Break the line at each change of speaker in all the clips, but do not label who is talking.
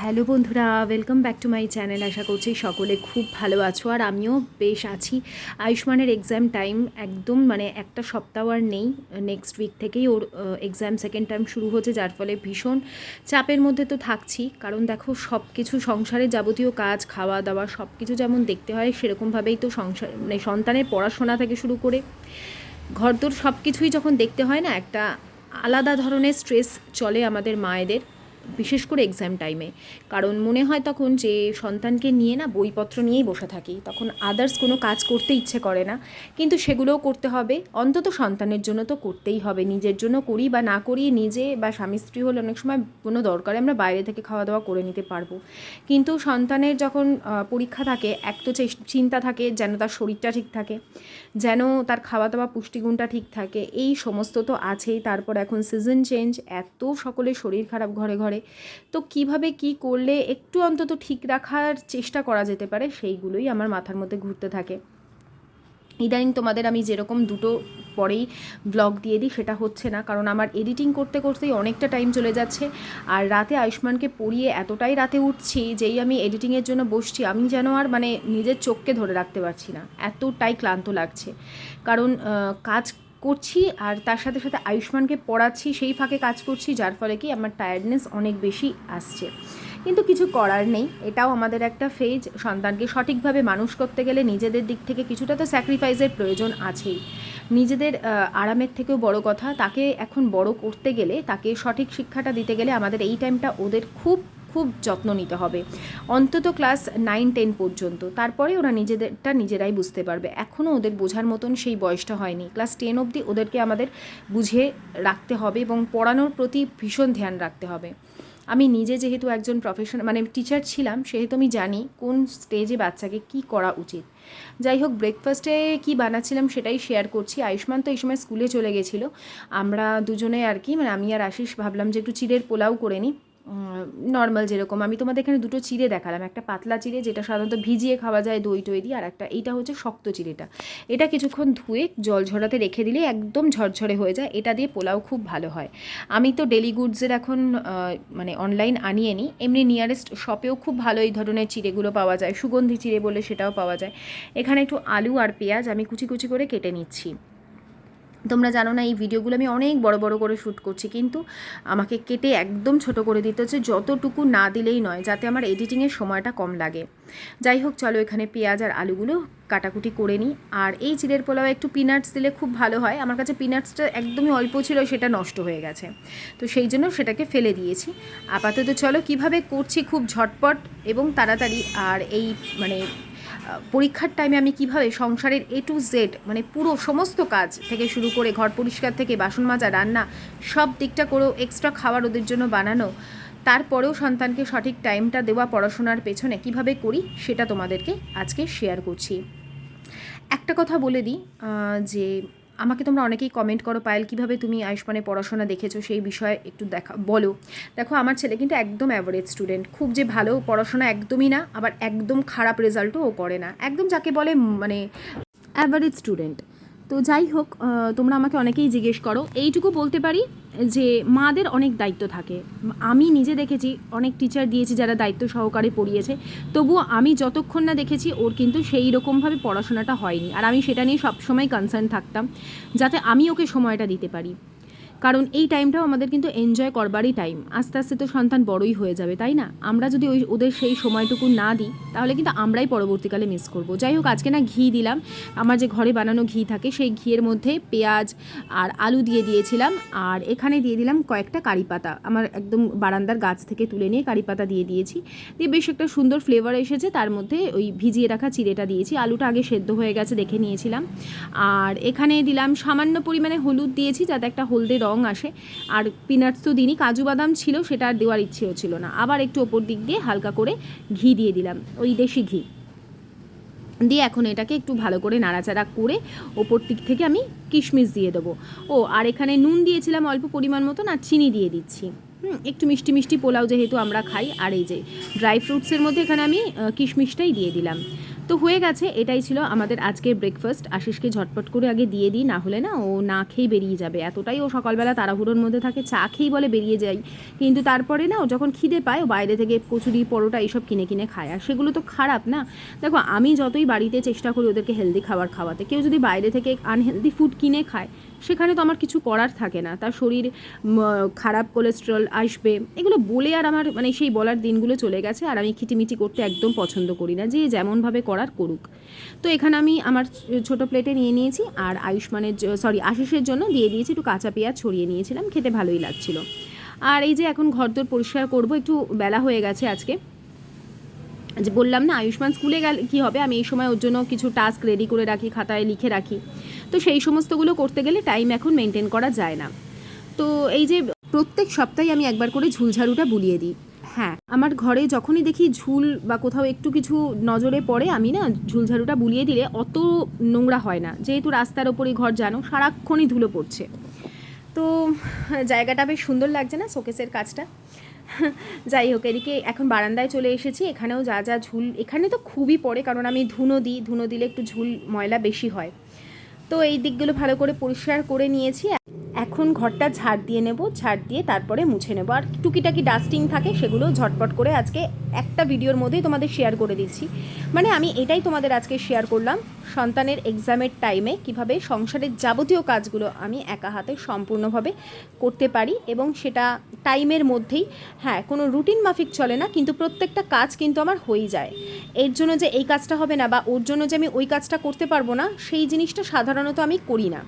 Hello বন্ধুরা welcome back to my channel আশা করছি সকলে খুব ভালো আছো, আর আমিও বেশ আছি। আয়ুষ্মানের এক্সাম টাইম একদম মানে একটা সপ্তাহ আর নেই নেক্সট উইক থেকেই ওর এক্সাম সেকেন্ড টাইম শুরু হচ্ছে, যার ফলে ভীষণ চাপের মধ্যে তো থাকছি। কারণ দেখো সব কিছু সংসারের যাবতীয় কাজ খাওয়া দাওয়া সব কিছু যেমন দেখতে হয়, সেরকমভাবেই তো সংসার মানে সন্তানের পড়াশোনা থেকে শুরু করে ঘরদোর সব কিছুই যখন দেখতে হয় না, একটা আলাদা ধরনের স্ট্রেস চলে আমাদের মায়েদের। বিশেষ করে এক্সাম টাইমে কারণ মনে হয় তখন যে সন্তানকে নিয়ে না বইপত্র নিয়েই বসে থাকি, তখন আদার্স কোনো কাজ করতে ইচ্ছে করে না। কিন্তু সেগুলোও করতে হবে। অন্তত সন্তানের জন্য তো করতেই হবে। নিজের জন্য করি বা না করি নিজে বা স্বামী স্ত্রী হলে অনেক সময় কোনো দরকারে আমরা বাইরে থেকে খাওয়া দাওয়া করে নিতে পারব। কিন্তু সন্তানের যখন পরীক্ষা থাকে, এক তো চিন্তা থাকে যেন তার শরীরটা ঠিক থাকে, যেন তার খাওয়া দাওয়া পুষ্টিগুণটা ঠিক থাকে, এই সমস্ত তো আছেই। তারপর এখন সিজন চেঞ্জ এত সকলের শরীর খারাপ, ঘরে ঘরে তো কীভাবে কি করলে একটু অন্তত ঠিক রাখার চেষ্টা করা যেতে পারে সেইগুলোই আমার মাথার মধ্যে ঘুরতে থাকে। ইদানিং তোমাদের আমি যেরকম দুটো পরেই ব্লগ দিয়ে দিই সেটা হচ্ছে না, কারণ আমার এডিটিং করতে করতেই অনেকটা টাইম চলে যাচ্ছে। আর রাতে আয়ুষ্মানকে পড়িয়ে এতটাই রাতে উঠছি যেই আমি এডিটিংয়ের জন্য বসছি, আমি যেন আর মানে নিজের চোখকে ধরে রাখতে পারছি না। এতটাই ক্লান্ত লাগছে। কারণ কাজ করছি আর তার সাথে সাথে আয়ুষ্মানকে পড়াচ্ছি, সেই ফাঁকে কাজ করছি, যার ফলে কি আমার টায়ার্ডনেস অনেক বেশি আসছে। কিন্তু কিছু করার নেই, এটাও আমাদের একটা ফেজ সন্তানকে সঠিকভাবে মানুষ করতে গেলে নিজেদের দিক থেকে কিছুটা তো স্যাক্রিফাইসের প্রয়োজন আছেই। নিজেদের আরামের থেকেও বড় কথা, তাকে এখন বড় করতে গেলে, তাকে সঠিক শিক্ষাটা দিতে গেলে আমাদের এই টাইমটা ওদের খুব খুব যত্ন নিতে হবে। অন্তত ক্লাস নাইন, টেন পর্যন্ত। তারপরে ওরা নিজেদেরটা নিজেরাই বুঝতে পারবে। এখনও ওদের বোঝার মতন সেই বয়সটা হয়নি। ক্লাস টেন অবধি ওদেরকে আমাদের বুঝে রাখতে হবে এবং পড়ানোর প্রতি ভীষণ ধ্যান রাখতে হবে। আমি নিজে যেহেতু একজন প্রফেশন মানে টিচার ছিলাম, সেহেতু আমি জানি কোন স্টেজে বাচ্চাকে কি করা উচিত। যাই হোক ব্রেকফাস্টে কি বানাচ্ছিলাম সেটাই শেয়ার করছি। আয়ুষ্মান তো এই সময় স্কুলে চলে গেছিল। আমরা দুজনে আর কি মানে আমি আর আশিস ভাবলাম যে একটু চিড়ের পোলাও করে নিই। নর্মাল যেরকম। আমি তোমাদের এখানে দুটো চিড়ে দেখালাম। একটা পাতলা চিড়ে যেটা সাধারণত ভিজিয়ে খাওয়া যায় দই টই দিয়ে, আর একটা এইটা হচ্ছে শক্ত চিড়েটা। এটা কিছুক্ষণ ধুয়ে জল ঝরাতে রেখে দিলে একদম ঝরঝরে হয়ে যায়। এটা দিয়ে পোলাও খুব ভালো হয়। আমি তো ডেলি গুডসের এখন মানে অনলাইন আনিয়ে নিই এমনি নিয়ারেস্ট শপেও খুব ভালো এই ধরনের চিড়েগুলো পাওয়া যায়। সুগন্ধি চিড়ে বলে সেটাও পাওয়া যায়। এখানে একটু আলু আর পেঁয়াজ আমি কুচি কুচি করে কেটে নিচ্ছি। তোমরা জানো না, এই ভিডিওগুলো আমি অনেক বড় বড় করে শ্যুট করছি, কিন্তু আমাকে কেটে একদম ছোট করে দিতে হচ্ছে, যতটুকু না দিলেই নয়, যাতে আমার এডিটিংয়ের সময়টা কম লাগে। যাই হোক, চলো এখানে পেঁয়াজ আর আলুগুলো কাটাকুটি করে নিই। আর এই চিড়ের পোলাও একটু পিনাটস দিলে খুব ভালো হয়। আমার কাছে পিনাটসটা একদমই অল্প ছিল, সেটা নষ্ট হয়ে গেছে। তো সেই জন্য সেটাকে ফেলে দিয়েছি। আপাতত চলো, কীভাবে করছি খুব ঝটপট এবং তাড়াতাড়ি, আর এই মানে পরীক্ষার টাইমে আমি কীভাবে সংসারের এ টু জেড মানে পুরো সমস্ত কাজ থেকে শুরু করে ঘর পরিষ্কার থেকে বাসন মাজা, রান্না, সব দিকটা করেও এক্সট্রা খাবার ওদের জন্য বানানো, তারপরেও সন্তানকে সঠিক টাইমটা দেওয়া পড়াশোনার পেছনে কীভাবে করি সেটা তোমাদেরকে আজকে শেয়ার করছি। একটা কথা বলে দিই যে আমাকে তোমরা অনেকেই কমেন্ট করো, পায়েল, কীভাবে তুমি আয়ুষ্মানে পড়াশোনা দেখেছ সেই বিষয়ে একটু দেখা, বলো। দেখো, আমার ছেলে কিন্তু একদম অ্যাভারেজ স্টুডেন্ট খুব যে ভালো পড়াশোনা একদমই না, আবার একদম খারাপ রেজাল্টও ও করে না। একদম যাকে বলে মানে অ্যাভারেজ স্টুডেন্ট তো যাই হোক তোমরা আমাকে অনেকেই জিজ্ঞেস করো। এইটুকু বলতে পারি যে মাদের অনেক দায়িত্ব থাকে। আমি নিজে দেখেছি, অনেক টিচার দিয়েছি যারা দায়িত্ব সহকারে পড়িয়েছে। তবুও আমি যতক্ষণ না দেখেছি, ওর কিন্তু সেই রকমভাবে পড়াশোনাটা হয়নি। আর আমি সেটা নিয়ে সবসময় কনসার্ন থাকতাম, যাতে আমি ওকে সময়টা দিতে পারি। কারণ এই টাইমটাও আমাদের কিন্তু এনজয় করবারই টাইম আস্তে আস্তে তো সন্তান বড়ই হয়ে যাবে, তাই না? আমরা যদি ওই ওদের সেই সময়টুকু না দিই, তাহলে কিন্তু আমরাই পরবর্তীকালে মিস করব। যাই হোক, আজকে না ঘি দিলাম। আমার যে ঘরে বানানো ঘি থাকে, সেই ঘিয়ের মধ্যে পেঁয়াজ আর আলু দিয়ে দিয়েছিলাম। আর এখানে দিয়ে দিলাম কয়েকটা কারি পাতা। আমার একদম বারান্দার গাছ থেকে তুলে নিয়ে কারি পাতা দিয়ে দিয়েছি। দিয়ে বেশ একটা সুন্দর ফ্লেভার এসেছে। তার মধ্যে ওই ভিজিয়ে রাখা চিড়েটা দিয়েছি। আলুটা আগে সেদ্ধ হয়ে গেছে, দেখে নিয়েছিলাম। আর এখানে দিলাম সামান্য পরিমাণে হলুদ দিয়েছি, যাতে একটা হলদে রং আসে। আর পিনাটস তো দিনই কাজু বাদাম ছিল, সেটা আর দেওয়ার ইচ্ছেও ছিল না। আবার একটু ওপর দিক দিয়ে হালকা করে ঘি দিয়ে দিলাম, ওই দেশি ঘি। দিয়ে এখন এটাকে একটু ভালো করে নাড়াচাড়া করে ওপর দিক থেকে আমি কিশমিশ দিয়ে দেবো। ও, আর এখানে নুন দিয়েছিলাম অল্প পরিমাণ মতন, আর চিনি দিয়ে দিচ্ছি। হুম, একটু মিষ্টি মিষ্টি পোলাও যেহেতু আমরা খাই, আর এই যে ড্রাই ফ্রুটসের মধ্যে এখানে আমি কিশমিশটাই দিয়ে দিলাম। তো হয়ে গেছে, এটাই ছিল আমাদের আজকে ব্রেকফাস্ট আশিসকে ঝটপট করে আগে দিয়ে দিই, না হলে না ও না খেয়েই বেরিয়ে যাবে। এতটাই ও সকালবেলা তাড়াহুড়োর মধ্যে থাকে, চা খেয়েই বলে বেরিয়ে যাই। কিন্তু তারপরে না ও যখন খিদে পায়, ও বাইরে থেকে কচুরি, পরোটা এইসব কিনে কিনে খায়। আর সেগুলো তো খারাপ না। দেখো, আমি যতই বাড়িতে চেষ্টা করি ওদেরকে হেলদি খাবার খাওয়াতে, কেউ যদি বাইরে থেকে আনহেলদি ফুড কিনে খায় সেখানে তো আমার কিছু করার থাকে না। তার শরীর খারাপ কোলেস্ট্রল আসবে। এগুলো বলে আর আমার মানে সেই বলার দিনগুলো চলে গেছে। আর আমি খিটিমিটি করতে একদম পছন্দ করি না। যে যেমনভাবে করার করুক। তো এখানে আমি আমার ছোট প্লেটে নিয়ে নিয়েছি। আর আয়ুষ্মানের সরি আশিসের জন্য দিয়ে দিয়েছি। একটু কাঁচা পেঁয়াজ ছড়িয়ে নিয়েছিলাম। খেতে ভালোই লাগছিল। আর এই যে এখন ঘরদোর পরিষ্কার করব। একটু বেলা হয়ে গেছে আজকে। যে বললাম না, আয়ুষ্মান স্কুলে গেলে কী হবে? আমি এই সময় ওর জন্য কিছু টাস্ক রেডি করে রাখি, খাতায় লিখে রাখি। তো সেই সমস্তগুলো করতে গেলে টাইম এখন মেনটেন করা যায় না। তো এই যে প্রত্যেক সপ্তাহে আমি একবার করে ঝুলঝাড়ুটা বুলিয়ে দিই। হ্যাঁ আমার ঘরে যখনই দেখি ঝুল বা কোথাও একটু কিছু নজরে পড়ে, আমি না ঝুলঝাড়ুটা বুলিয়ে দিলে অত নোংরা হয় না। যেহেতু রাস্তার ওপরই ঘর জানো, সারাক্ষণই ধুলো পড়ছে। তো জায়গাটা বেশ সুন্দর লাগছে না শোকেসের কাজটা? যাই হোক, এদিকে এখন বারান্দায় চলে এসেছি। এখানেও যা যা ঝুল, এখানে তো খুবই পড়ে, কারণ আমি ধুনো দিই, ধুনো দিলে একটু ঝুল, ময়লা বেশি হয়। তো এই দিকগুলো ভালো করে পরিষ্কার করে নিয়েছি। এখন ঘরটা ঝাড় দিয়ে নেব, ঝাড় দিয়ে তারপরে মুছে নেব। আর টুকিটাকি ডাস্টিং থাকে, সেগুলো ঝটপট করে আজকে একটা ভিডিওর মধ্যেই তোমাদের শেয়ার করে দিচ্ছি। মানে আমি এটাই তোমাদের আজকে শেয়ার করলাম, সন্তানের এক্সামের টাইমে কীভাবে সংসারের যাবতীয় কাজগুলো আমি একা হাতে সম্পূর্ণভাবে করতে পারি এবং সেটা টাইমের মধ্যেই হ্যাঁ কোনো রুটিন মাফিক চলে না, কিন্তু প্রত্যেকটা কাজ কিন্তু আমার হয়েই যায়। এর জন্য যে এই কাজটা হবে না বা ওর জন্য যে আমি ওই কাজটা করতে পারব না, সেই জিনিসটা সাধারণত আমি করি না।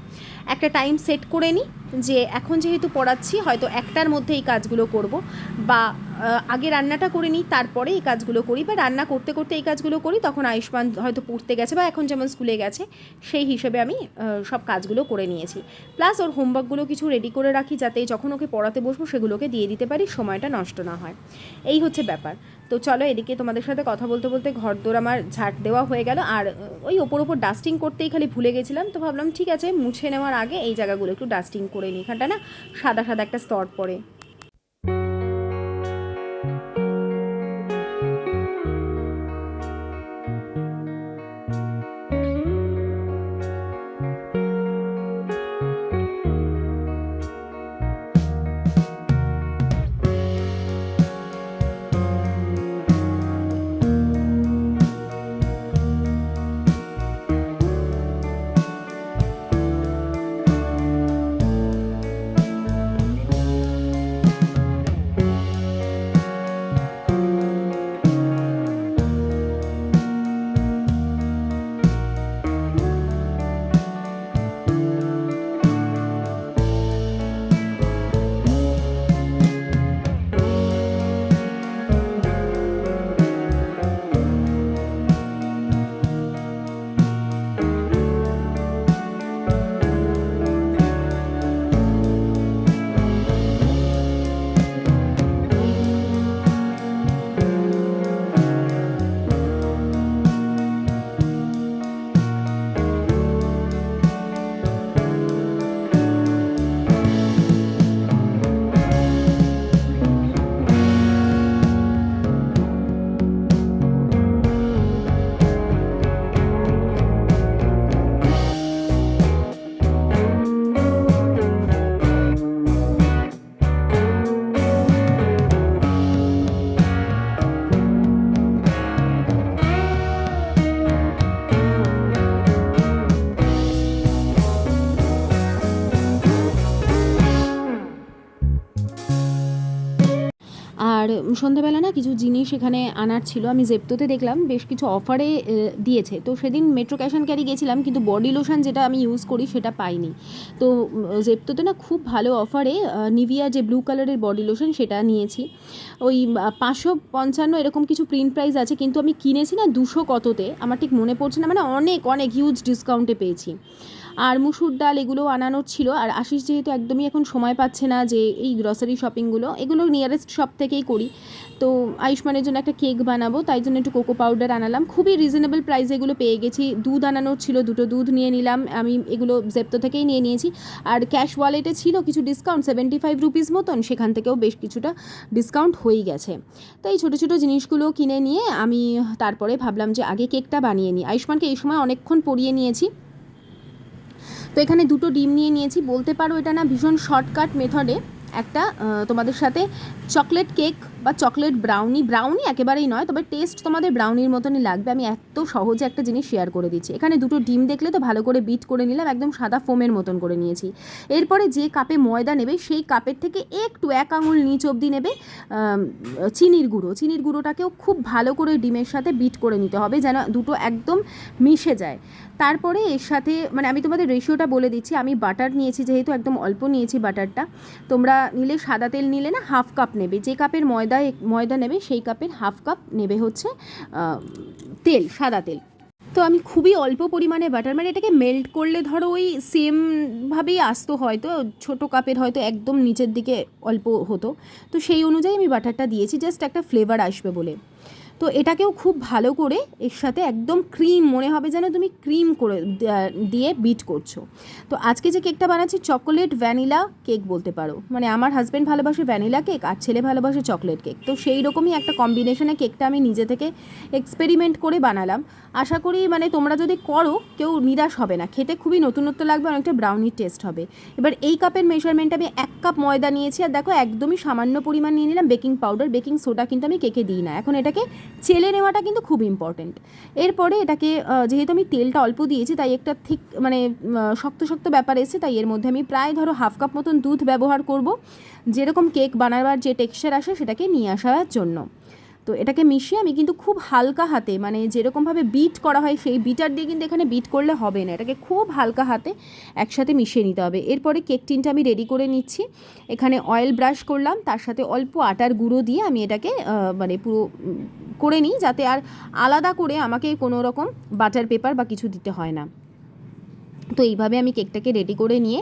একটা টাইম সেট করে নিই যে এখন যেহেতু পড়াচ্ছি, হয়তো একটার মধ্যে এই কাজগুলো করব বা আগে রান্নাটা করে নিই, তারপরে এই কাজগুলো করি বা রান্না করতে করতে এই কাজগুলো করি, তখন আয়ুষ্মান হয়তো পড়তে গেছে বা এখন যেমন স্কুলে গেছে, সেই হিসেবে আমি সব কাজগুলো করে নিয়েছি। প্লাস ওর হোমওয়ার্কগুলো কিছু রেডি করে রাখি যাতে যখন ওকে পড়াতে বসবো সেগুলোকে দিয়ে দিতে পারি, সময়টা নষ্ট না হয়। এই হচ্ছে ব্যাপার। তো চলো এদিকে তোমাদের সাথে কথা বলতে বলতে ঘর দোর আমার ঝাঁট দেওয়া হয়ে গেল। আর, ওই ওপর ওপর ডাস্টিং করতেই খালি ভুলে গেছিলাম, তো ভাবলাম ঠিক আছে, মুছে নেওয়ার আগে এই জায়গাগুলো একটু ডাস্টিং করে নিই। এখানটা না সাদা সাদা একটা স্তর পড়ে। সন্ধ্যাবেলা না কিছু জিনিস এখানে আনার ছিল। আমি জেপ্তোতে দেখলাম, বেশ কিছু অফারে দিয়েছে। তো সেদিন মেট্রো ক্যাশ অ্যান্ড ক্যারি গেছিলাম, কিন্তু বডি লোশন যেটা আমি ইউজ করি সেটা পাইনি। তো জেপ্তোতে না খুব ভালো অফারে নিভিয়া যে ব্লু কালারের বডি লোশন সেটা নিয়েছি। ওই পাঁচশো পঞ্চান্ন এরকম কিছু প্রিন্ট প্রাইস আছে, কিন্তু আমি কিনেছি না দুশো কততে। আমার ঠিক মনে পড়ছে না মানে অনেক অনেক হিউজ ডিসকাউন্টে পেয়েছি। আর মুসুর ডাল এগুলো আনানোর ছিল। আর আশিস যেহেতু একদমই এখন সময় পাচ্ছে না যে এই গ্রসারি শপিংগুলো এগুলো নিয়ারেস্ট শপ থেকেই করি। তো আয়ুষ্মানের জন্য একটা কেক বানাবো, তাই জন্য একটু কোকো পাউডার আনালাম। খুবই রিজনেবল প্রাইসে এগুলো পেয়ে গেছি। দুধ আনানোর ছিল, দুটো দুধ নিয়ে নিলাম। আমি এগুলো জেপ্তো থেকেই নিয়ে নিয়েছি। আর ক্যাশ ওয়ালেটে ছিল কিছু ডিসকাউন্ট সেভেন্টি ফাইভ রুপিস মতন। সেখান থেকেও বেশ কিছুটা ডিসকাউন্ট হয়েই গেছে। তো এই ছোটো ছোটো জিনিসগুলো কিনে নিয়ে আমি তারপরে ভাবলাম যে আগে কেকটা বানিয়ে নিই। আয়ুষ্মানকে এই সময় অনেকক্ষণ পরিয়ে নিয়েছি। তো এখানে দুটো ডিম নিয়ে নিয়েছি। বলতে পারো এটা না ভীষণ শর্টকাট মেথডে একটা তোমাদের সাথে চকলেট কেক বা চকলেট ব্রাউনি ব্রাউনি একেবারেই নয়, তবে টেস্ট তোমাদের ব্রাউনির মতনই লাগবে। আমি এত সহজে একটা জিনিস শেয়ার করে দিচ্ছি। এখানে দুটো ডিম দেখলে তো ভালো করে বিট করে নিলাম, একদম সাদা ফোমের মতন করে নিয়েছি। এরপরে যে কাপে ময়দা নেবে, সেই কাপের থেকে একটু এক আঙুল নিচ অবধি নেবে চিনির গুঁড়ো। চিনির গুঁড়োটাকেও খুব ভালো করে ডিমের সাথে বিট করে নিতে হবে, যেন দুটো একদম মিশে যায়। তারপরে এর সাথে মানে আমি তোমাদের রেশিওটা বলে দিচ্ছি, আমি বাটার নিয়েছি যেহেতু, একদম অল্প নিয়েছি বাটারটা তোমরা নিলে সাদা তেল নিলে না হাফ কাপ নেবে। যে কাপের ময়দা ময়দা ময়দা নেবে, সেই কাপের হাফ কাপ নেবে হচ্ছে তেল, সাদা তেল। তো আমি খুবই অল্প পরিমাণে বাটার মানে এটাকে মেল্ট করলে ধরো ওই সেমভাবেই আসতো হয়তো, ছোট কাপের হয়তো একদম নিচের দিকে অল্প হতো। তো সেই অনুযায়ী আমি বাটারটা দিয়েছি জাস্ট একটা ফ্লেভার আসবে বলে। তো এটাকেও খুব ভালো করে এর সাথে একদম ক্রিম, মনে হবে যেন তুমি ক্রিম করে দিয়ে বিট করছ। তো আজকে যে কেকটা বানাচ্ছি, চকোলেট ভ্যানিলা কেক বলতে পারো। মানে আমার হাজব্যান্ড ভালোবাসে ভ্যানিলা কেক, আর ছেলে ভালোবাসে চকলেট কেক। তো সেই রকমই একটা কম্বিনেশনে কেকটা আমি নিজে থেকে এক্সপেরিমেন্ট করে বানালাম। আশা করি মানে তোমরা যদি করো, কেউ নিরাশ হবে না। খেতে খুবই নতুনত্ব লাগবে, অনেকটা ব্রাউনির টেস্ট হবে। এবার এই কাপের মেজারমেন্ট আমি এক কাপ ময়দা নিয়েছি, আর দেখো একদমই সামান্য পরিমাণ নিয়ে নিলাম বেকিং পাউডার বেকিং সোডা কিন্তু আমি কেকে দিই না। এখন এটাকে চেলে নেওয়াটা কিন্তু খুব ইম্পর্টেন্ট এরপরে এটাকে যেহেতু আমি তেলটা অল্প দিয়েছি, তাই একটা ঠিক মানে শক্ত শক্ত ব্যাপার এসেছে, তাই এর মধ্যে আমি প্রায় ধরো হাফ কাপ মতন দুধ ব্যবহার করব। যেরকম কেক বানাবার যে টেক্সচার আসে, সেটাকে নিয়ে আসার জন্য। তো এটাকে মিশিয়ে আমি কিন্তু খুব হালকা হাতে মানে যেরকমভাবে বিট করা হয় সেই বিটার দিয়ে কিন্তু এখানে বিট করলে হবে না। এটাকে খুব হালকা হাতে একসাথে মিশিয়ে নিতে হবে। এরপরে কেক টিনটা আমি রেডি করে নিচ্ছি। এখানে অয়েল ব্রাশ করলাম, তার সাথে অল্প আটার গুঁড়ো দিয়ে আমি এটাকে মানে পুরো করে নিই যাতে আর আলাদা করে আমাকে কোনো রকম বাটার পেপার বা কিছু দিতে হয় না। তো এইভাবে আমি কেকটাকে রেডি করে নিয়ে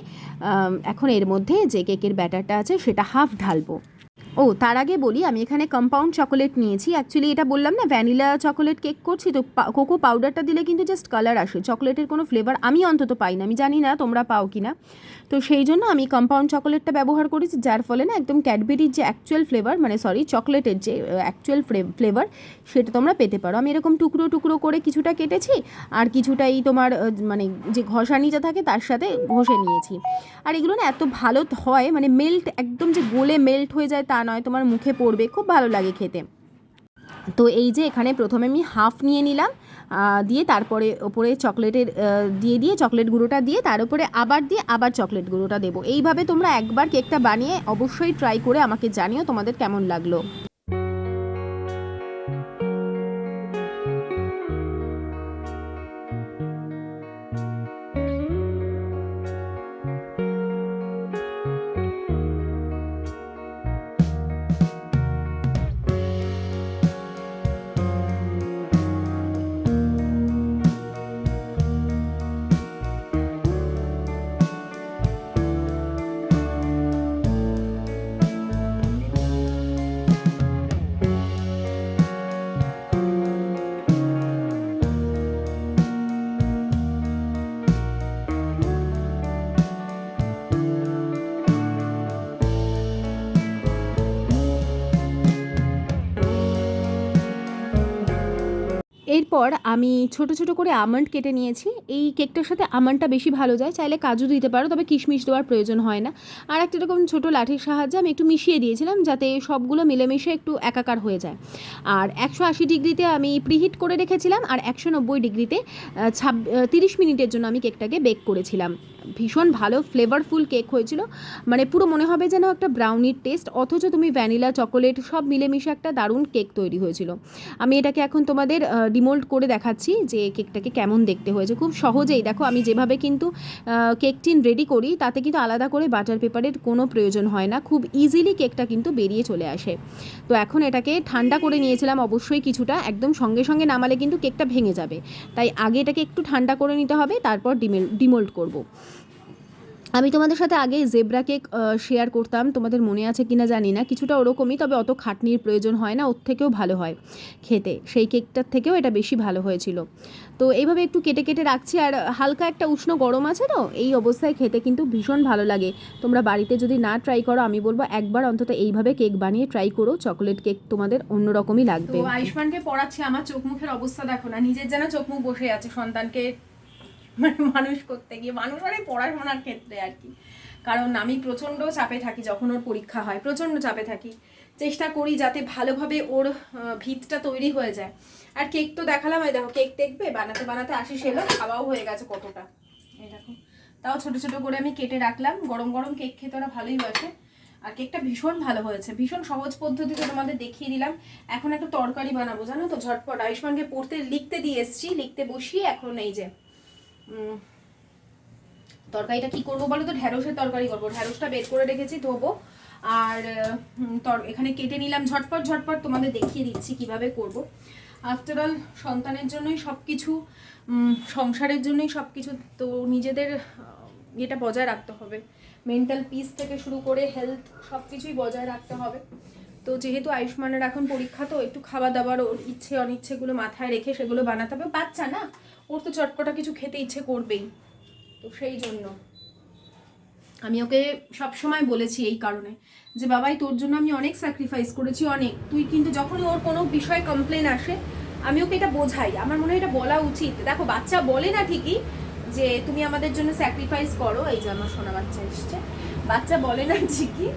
এখন এর মধ্যে যে কেকের ব্যাটারটা আছে সেটা হাফ ঢালবো। ও, তার আগে বলি, আমি এখানে কম্পাউন্ড চকোলেট নিয়েছি। অ্যাকচুয়ালি এটা বললাম না ভ্যানিলা চকোলেট কেক করছি, তো কোকো পাউডারটা দিলে কিন্তু জাস্ট কালার আসে। চকোলেটের কোনো ফ্লেভার আমি অন্তত পাই না আমি জানি না তোমরা পাও কি না তো সেই জন্য আমি কম্পাউন্ড চকোলেটটা ব্যবহার করেছি, যার ফলে না একদম ক্যাডবেরির যে অ্যাকচুয়াল ফ্লেভার মানে সরি চকোলেটের যে অ্যাকচুয়াল ফ্লেভার সেটা তোমরা পেতে পারো। আমি এরকম টুকরো টুকরো করে কিছুটা কেটেছি, আর কিছুটা এই তোমার মানে যে ঘষানিটা থাকে তার সাথে ঘষে নিয়েছি। আর এগুলো না এত ভালো হয় মানে মেল্ট একদম যে গোলে মেল্ট হয়ে যায় তা নয়, তোমার মুখে পড়বে, খুব ভালো লাগে খেতে। তো এই যে এখানে প্রথমে আমি হাফ নিয়ে নিলাম দিয়ে তারপরে ওপরে চকলেটের দিয়ে দিয়ে চকলেট গুঁড়োটা দিয়ে তার উপরে আবার দিয়ে আবার চকলেট গুঁড়োটা দেবো। এইভাবে তোমরা একবার কেকটা বানিয়ে অবশ্যই ট্রাই করে আমাকে জানিও তোমাদের কেমন লাগল। এরপর আমি ছোট ছোট করে আমন্ড কেটে নিয়েছি। এই কেকটার সাথে আমন্ডটা বেশি ভালো যায়, চাইলে কাজু দিতে পারো, তবে কিশমিশ দেওয়ার প্রয়োজন হয় না। আর একটা এরকম ছোটো লাঠির সাহায্যে আমি একটু মিশিয়ে দিয়েছিলাম, যাতে সবগুলো মিলেমিশে একটু একাকার হয়ে যায়। আর একশো আশি ডিগ্রিতে আমি প্রিহিট করে রেখেছিলাম, আর একশো নব্বই ডিগ্রিতে ছাব তিরিশ মিনিটের জন্য আমি কেকটাকে বেক করেছিলাম। ভীষণ ভালো ফ্লেভারফুল কেক হয়েছিল। মানে পুরো মনে হবে যেন একটা ব্রাউনির টেস্ট অথচ তুমি ভ্যানিলা চকোলেট সব মিলেমিশে একটা দারুণ কেক তৈরি হয়েছিল। আমি এটাকে এখন তোমাদের ডিমোল্ড করে দেখাচ্ছি যে কেকটাকে কেমন দেখতে হয়েছে। খুব সহজেই, দেখো আমি যেভাবে কিন্তু কেক টিন রেডি করি, তাতে কিন্তু আলাদা করে বাটার পেপারের কোনো প্রয়োজন হয় না। খুব ইজিলি কেকটা কিন্তু বেরিয়ে চলে আসে। তো এখন এটাকে ঠান্ডা করে নিয়েছিলাম অবশ্যই কিছুটা, একদম সঙ্গে সঙ্গে নামালে কিন্তু কেকটা ভেঙে যাবে। তাই আগে এটাকে একটু ঠান্ডা করে নিতে হবে, তারপর ডিমেল ডিমোল্ড করব। আমি তোমাদের সাথে আগে জেব্রা কেক শেয়ার করতাম। তোমাদের মনে আছে কিনা জানি না। কিছুটা ওরকমই, তবে অত খাটনির প্রয়োজন হয় না। ওর থেকেও ভালো হয় খেতে। সেই কেকটার থেকেও এটা বেশি ভালো হয়েছিল। তো এইভাবে একটু কেটে কেটে রাখছি। আর হালকা একটা উষ্ণ গরম আছে তো? এই অবস্থায় খেতে কিন্তু ভীষণ ভালো লাগে। তোমরা বাড়িতে যদি না ট্রাই করো, আমি বলব একবার অন্তত এইভাবে কেক বানিয়ে ট্রাই করো। চকোলেট কেক তোমাদের অন্যরকমই লাগবে।
আয়ুষ্মানকে পড়াচ্ছি। আমার চোখ মুখের অবস্থা দেখো না। নিজের যেন চোখ মুখ বসে আছে সন্তানকে। মানে মানুষ করতে গিয়ে, মানুষ মানে পড়াশোনার ক্ষেত্রে আর কি। কারণ আমি প্রচণ্ড চাপে থাকি যখন ওর পরীক্ষা হয়, প্রচণ্ড চাপে থাকি। চেষ্টা করি যাতে ভালোভাবে ওর ভিতটা তৈরি হয়ে যায়। আর কেক তো দেখালাম, এই দেখো, কেক দেখবে? বানাতে বানাতে আশিস এলো খাওয়াও হয়ে গেছে কতটা। এই দেখো, তাও ছোট ছোট করে আমি কেটে রাখলাম। গরম গরম কেক খেতে ওরা ভালোই বাসে। আর কেকটা ভীষণ ভালো হয়েছে, ভীষণ সহজ পদ্ধতিতে তোমাদের দেখিয়ে দিলাম। এখন একটা তরকারি বানাবো, জানো তো? ঝটপট, আয়ুষ্মানকে পড়তে, লিখতে দিয়ে এসছি, লিখতে বসিয়ে এখন এই যে তরকারিটা কি করব বলো তো? ঢ্যাঁড়সের তরকারি করব। ঢ্যাঁড়সটা বের করে রেখেছি ধোবো। আর এখানে কেটে নিলাম ঝটপট ঝটপট তোমাদের দেখিয়ে দিচ্ছি কীভাবে করব। আফটার অল সন্তানের জন্যই সব কিছু সংসারের জন্যই সব কিছু তো নিজেদের এটা বজায় রাখতে হবে। মেন্টাল পিস থেকে শুরু করে হেলথ সব কিছুই বজায় রাখতে হবে। তো যেহেতু আয়ুষ্মানের এখন পরীক্ষা, তো একটু খাওয়া দাওয়ার ওর ইচ্ছে অনিচ্ছেগুলো মাথায় রেখে সেগুলো বানাতে হবে। বাচ্চা না? ওর তো চটপটা কিছু খেতে ইচ্ছে করবেই। তো সেই জন্য। আমি ওকে সব সময় বলেছি এই কারণে যে, বাবাই, তোর জন্য আমি অনেক স্যাক্রিফাইস করেছি, অনেক। তুই কিন্তু যখনই ওর কোনো বিষয়ে কমপ্লেন আসে, আমি ওকে এটা বোঝাই। আমার মনে হয় এটা বলা উচিত। দেখো, বাচ্চা বলে না ঠিকই যে, তুমি আমাদের জন্য স্যাক্রিফাইস করো। এই যে আমার সোনা বাচ্চা এসছে। বাচ্চা বলে না ঠিকই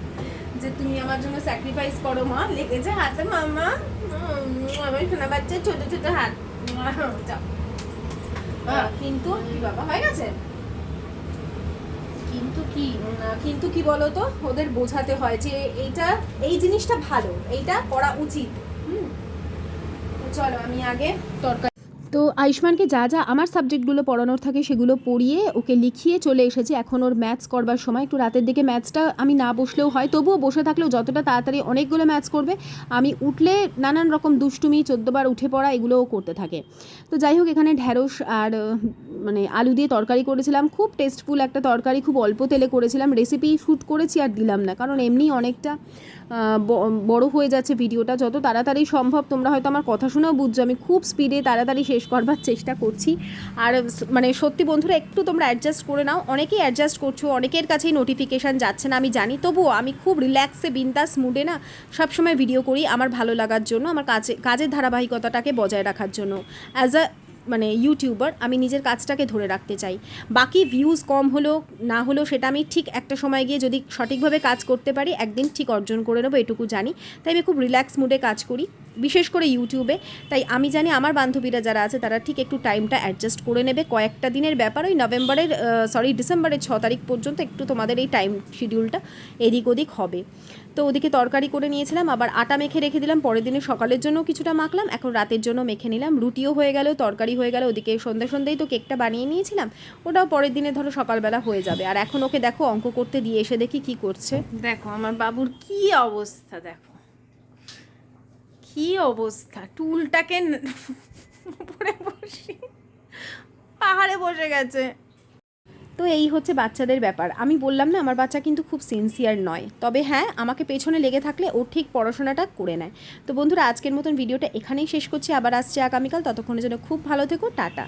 যে, তুমি আমার জন্য স্যাক্রিফাইস করো, মা। লেগেছে হাতে, মামা আমার সোনা বাচ্চা ছোট ছোট হাত। যাও। কিন্তু কি বাবা, হয়ে গেছে? কিন্তু কি কিন্তু কি বলতো, ওদের বোঝাতে হয় যে এইটা, এই জিনিসটা ভালো, এইটা করা উচিত। হুম? চলো আমি আগে তরকারি
তো আয়ুষ্মানকে যা যা আমার সাবজেক্টগুলো পড়ানোর থাকে সেগুলো পড়িয়ে ওকে লিখিয়ে চলে এসেছি। এখন ওর ম্যাথস করবার সময়, একটু রাতের দিকে ম্যাথসটা আমি না বসলেও হয়, তবুও বসে থাকলেও যতটা তাড়াতাড়ি অনেকগুলো ম্যাথস করবে, আমি উঠলে নানান রকম দুষ্টুমি, চোদ্দোবার উঠে পড়া এগুলোও করতে থাকে। তো যাই হোক, এখানে ঢ্যাঁড়স আর মানে আলু দিয়ে তরকারি করেছিলাম। খুব টেস্টফুল একটা তরকারি, খুব অল্প তেলে করেছিলাম। রেসিপি শ্যুট করেছি আর দিলাম না, কারণ এমনি অনেকটা বড় হয়ে যাচ্ছে ভিডিওটা যত তাড়াতাড়ি সম্ভব, তোমরা হয়তো আমার কথা শুনেও বুঝছ, আমি খুব স্পিডে তাড়াতাড়ি শেষ করবার চেষ্টা করছি। আর মানে সত্যি বন্ধুরা, একটু তোমরা অ্যাডজাস্ট করে নাও। অনেকেই অ্যাডজাস্ট করছ, অনেকের কাছেই নোটিফিকেশান যাচ্ছে না, আমি জানি। তবুও আমি খুব রিল্যাক্সে বিন্দাস মুডে না, সবসময় ভিডিও করি আমার ভালো লাগার জন্য, আমার কাজে, কাজের ধারাবাহিকতাটাকে বজায় রাখার জন্য। অ্যাজ আ মানে ইউটিউবার আমি নিজের কাজটাকে ধরে রাখতে চাই। বাকি ভিউজ কম হলো না হলো সেটা আমি ঠিক একটা সময় গিয়ে যদি সঠিকভাবে কাজ করতে পারি, একদিন ঠিক অর্জন করে নেব, এটুকু জানি। তাই আমি খুব রিল্যাক্স মুডে কাজ করি, বিশেষ করে ইউটিউবে তাই আমি জানি আমার বান্ধবীরা যারা আছে, তারা ঠিক একটু টাইমটা অ্যাডজাস্ট করে নেবে। কয়েকটা দিনের ব্যাপার, ওই নভেম্বরের সরি ডিসেম্বরের ছ তারিখ পর্যন্ত একটু তোমাদের এই টাইম শিডিউলটা এদিক ওদিক হবে। তো ওদিকে তরকারি করে নিয়েছিলাম, আবার আটা মেখে রেখে দিলাম, পরের দিনে সকালের জন্য কিছুটা মাখলাম, এখন রাতের জন্য মেখে নিলাম, রুটিও হয়ে গেল, তরকারি হয়ে গেল, ওদিকে সন্ধ্যে সন্ধ্যেই তো কেকটা বানিয়ে নিয়েছিলাম, ওটাও পরের দিনে ধরো সকালবেলা হয়ে যাবে, আর এখন ওকে দেখো অঙ্ক করতে দিয়ে এসে দেখি কি করছে।
দেখো আমার বাবুর কি অবস্থা, দেখো। কি অবস্থা, টুলটাকে পাহাড়ে বসে গেছে।
তো এই হচ্ছে বাচ্চাদের ব্যাপার। আমি বললাম না, আমার বাচ্চা কিন্তু খুব সিনসিয়ার নয়। তবে হ্যাঁ আমাকে পেছনে লেগে থাকলে ও ঠিক পড়াশোনাটা করে নেয়। তো বন্ধুরা, আজকের মতন ভিডিওটা এখানেই শেষ করছি। আবার আসছে আগামীকাল। ততক্ষণের জন্য খুব ভালো থেকো। টাটা।